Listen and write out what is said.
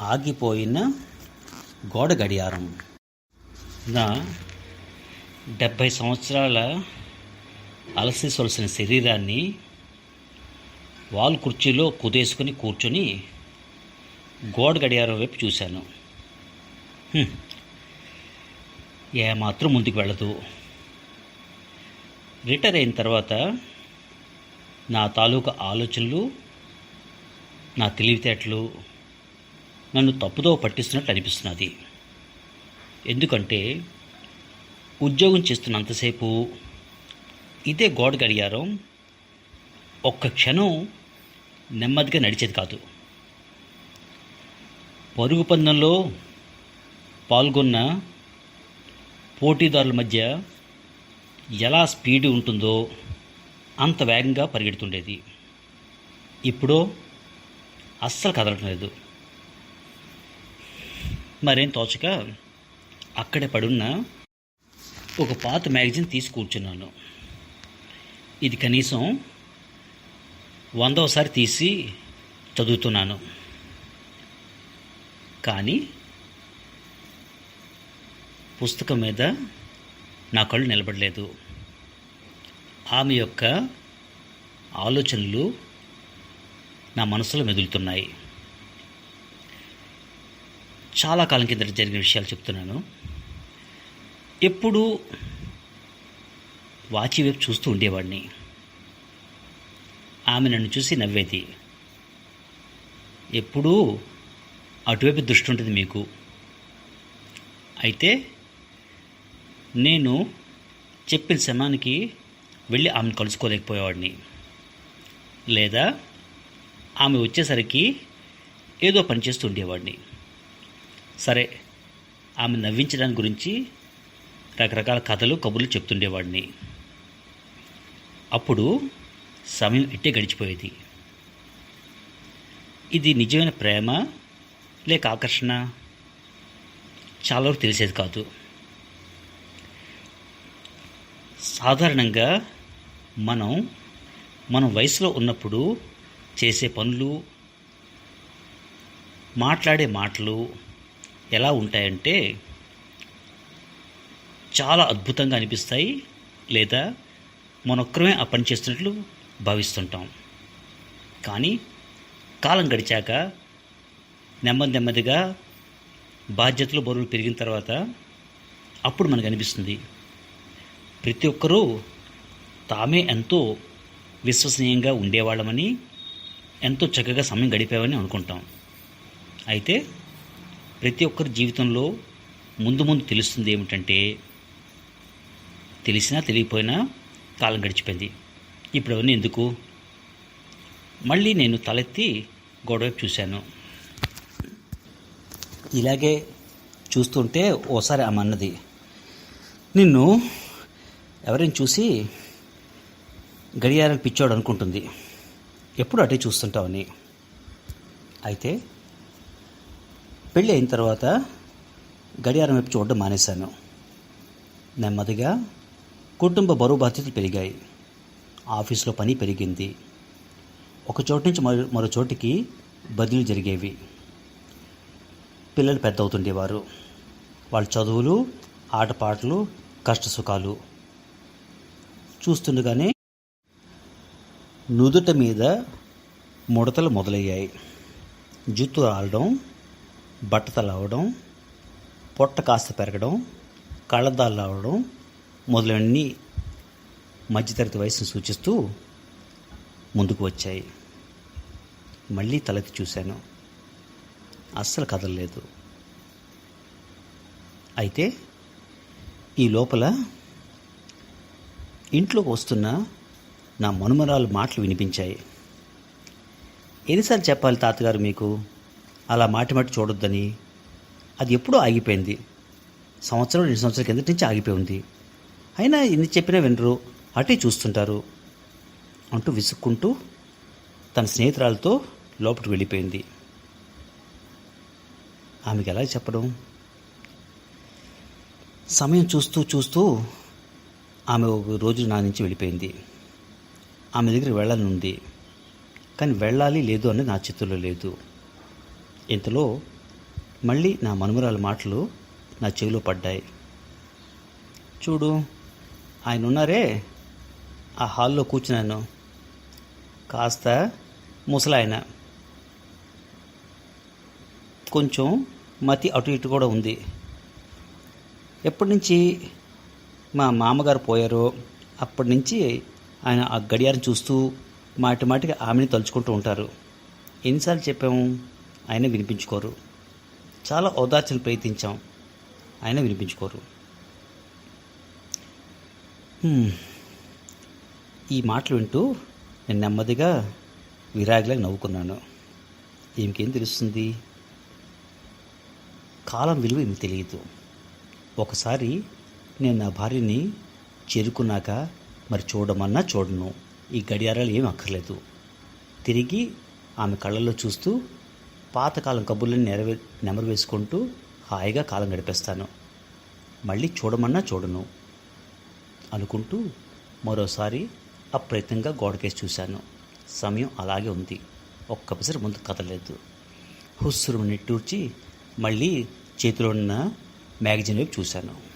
ఆగిపోయిన గోడ గడియారం. నా డెబ్భై సంవత్సరాల అలసి సొలసిన శరీరాన్ని వాల్ కుర్చీలో కుదేసుకుని కూర్చొని గోడ గడియారం వైపు చూశాను. ఏమాత్రం ముందుకు వెళ్ళదు. రిటైర్ అయిన తర్వాత నా తాలూకా ఆలోచనలు నా తెలివితేటలు నన్ను తప్పుదో పట్టిస్తున్నట్టు అనిపిస్తున్నది. ఎందుకంటే ఉద్యోగం చేస్తున్నంతసేపు ఇదే గోడ గడియారం ఒక్క క్షణం నెమ్మదిగా నడిచేది కాదు. పరుగు పందెంలో పాల్గొన్న పోటీదారుల మధ్య ఎలా స్పీడ్ ఉంటుందో అంత వేగంగా పరిగెడుతుండేది. ఇప్పుడు అస్సలు కదలటం లేదు మరేం తోచక అక్కడే పడున్న ఒక పాత మ్యాగజైన్ తీసి కూర్చున్నాను. ఇది కనీసం వందవసారి తీసి చదువుతున్నాను. కానీ పుస్తకం మీద నా కళ్ళు నిలబడలేదు. ఆమె యొక్క ఆలోచనలు నా మనసులో మెదులుతున్నాయి. చాలా కాలం కిందట జరిగిన విషయాలు చెప్తున్నాను. ఎప్పుడూ వాచి వైపు చూస్తూ ఉండేవాడిని. ఆమె నన్ను చూసి నవ్వేది. ఎప్పుడూ అటువైపు దృష్టి ఉంటుంది మీకు. అయితే నేను చెప్పిన సమయానికి వెళ్ళి ఆమెను కలుసుకోలేకపోయేవాడిని. లేదా ఆమె వచ్చేసరికి ఏదో పని చేస్తూ ఉండేవాడిని. సరే ఆమె నవ్వించడానికి గురించి రకరకాల కథలు కబుర్లు చెప్తుండేవాడిని. అప్పుడు సమయం ఇట్టే గడిచిపోయేది. ఇది నిజమైన ప్రేమ లేక ఆకర్షణ? చాలా వరకు తెలిసేది కాదు. సాధారణంగా మనం మన వయసులో ఉన్నప్పుడు చేసే పనులు మాట్లాడే మాటలు ఎలా ఉంటాయంటే చాలా అద్భుతంగా అనిపిస్తాయి లేదా మనొక్కరమే ఆ పని చేస్తున్నట్లు భావిస్తుంటాం. కానీ కాలం గడిచాక నెమ్మది నెమ్మదిగా బాధ్యతలు బరువులు పెరిగిన తర్వాత అప్పుడు మనకు అనిపిస్తుంది. ప్రతి ఒక్కరూ తామే ఎంతో విశ్వసనీయంగా ఉండేవాళ్ళమని ఎంతో చక్కగా సమయం గడిపేవని అనుకుంటాం. అయితే ప్రతి ఒక్కరి జీవితంలో ముందు ముందు తెలుస్తుంది ఏమిటంటే తెలిసినా తెలియపోయినా కాలం గడిచిపోయింది. ఇప్పుడు అవన్నీ ఎందుకు? మళ్ళీ నేను తలెత్తి గొడవైపు చూశాను. ఇలాగే చూస్తుంటే ఓసారి ఆమె అన్నది నిన్ను ఎవరైనా చూసి గడియారం పిచ్చోడు అనుకుంటుంది? ఎప్పుడు అటే చూస్తుంటావని? అయితే పెళ్ళి అయిన తర్వాత గడియారం వైపు చూడడం మానేశాను. నెమ్మదిగా కుటుంబ బరువు బాధ్యతలు పెరిగాయి. ఆఫీస్లో పని పెరిగింది. ఒక చోటు నుంచి మరో మరో చోటికి బదిలీ జరిగేవి. పిల్లలు పెద్ద అవుతుండేవారు. వాళ్ళ చదువులు ఆటపాటలు కష్టసుఖాలు. చూస్తుండగానే నుదుట మీద ముడతలు మొదలయ్యాయి. జుట్టు రాలడం బట్టతలు అవడం పొట్ట కాస్త పెరగడం కళ్ళద్దాలు అవ్వడం మొదలన్నీ మధ్యతరగతి వయసును సూచిస్తూ ముందుకు వచ్చాయి. మళ్ళీ తలెత్తి చూశాను. అస్సలు కదలలేదు. అయితే ఈ లోపల ఇంట్లోకి వస్తున్న నా మనుమరాలు మాటలు వినిపించాయి. ఎన్నిసార్లు చెప్పాలి తాతగారు మీకు? అలా మాటిమాటి చూడొద్దని. అది ఎప్పుడూ ఆగిపోయింది. సంవత్సరం రెండు సంవత్సరాల కిందటి నుంచి ఆగిపోయి ఉంది. అయినా ఎన్ని చెప్పినా వినరు. అటే చూస్తుంటారు. అంటూ విసుక్కుంటూ తన స్నేహితురాలతో లోపలికి వెళ్ళిపోయింది. ఆమెకి ఎలా చెప్పడం? సమయం చూస్తూ చూస్తూ ఆమె ఒక రోజు నా నుంచి వెళ్ళిపోయింది. ఆమె దగ్గర వెళ్ళాలని ఉంది కానీ వెళ్ళాలి లేదు అనేది నా చేతుల్లో లేదు. ఇంతలో మళ్ళీ నా మనుమరాల మాటలు నా చెవిలో పడ్డాయి. చూడు ఆయన ఉన్నారే ఆ హాల్లో కూర్చున్నాను. కాస్త ముసలాయన. కొంచెం మతి అటు ఇటు కూడా ఉంది. ఎప్పటి నుంచి మా మామగారు పోయారో అప్పటి నుంచి ఆయన ఆ గడియారం చూస్తూ మాటి మాటికి ఆమెని తలుచుకుంటూ ఉంటారు. ఎన్నిసార్లు చెప్పాము? ఆయన వినిపించుకోరు. చాలా ఓదార్చలు ప్రయత్నించాం. ఆయన వినిపించుకోరు. ఈ మాటలు వింటూ నేను నెమ్మదిగా విరాగిలా నవ్వుకున్నాను. ఈమెకేం తెలుస్తుంది? కాలం విలువ ఏమి తెలియదు. ఒకసారి నేను నా భార్యని చేరుకున్నాక మరి చూడమన్నా చూడను. ఈ గడియారాలు ఏం అక్కర్లేదు. తిరిగి ఆమె కళ్ళల్లో చూస్తూ పాతకాలం కబుర్లను నెరవే నెమరు వేసుకుంటూ హాయిగా కాలం గడిపేస్తాను. మళ్ళీ చూడమన్నా చూడను. అనుకుంటూ మరోసారి అప్రయత్నంగా గోడకేసి చూశాను. సమయం అలాగే ఉంది. ఒక్క ముందు కదలేదు హుస్సురు నిట్టూర్చి మళ్ళీ చేతిలో ఉన్న మ్యాగజైన్ వైపు చూశాను.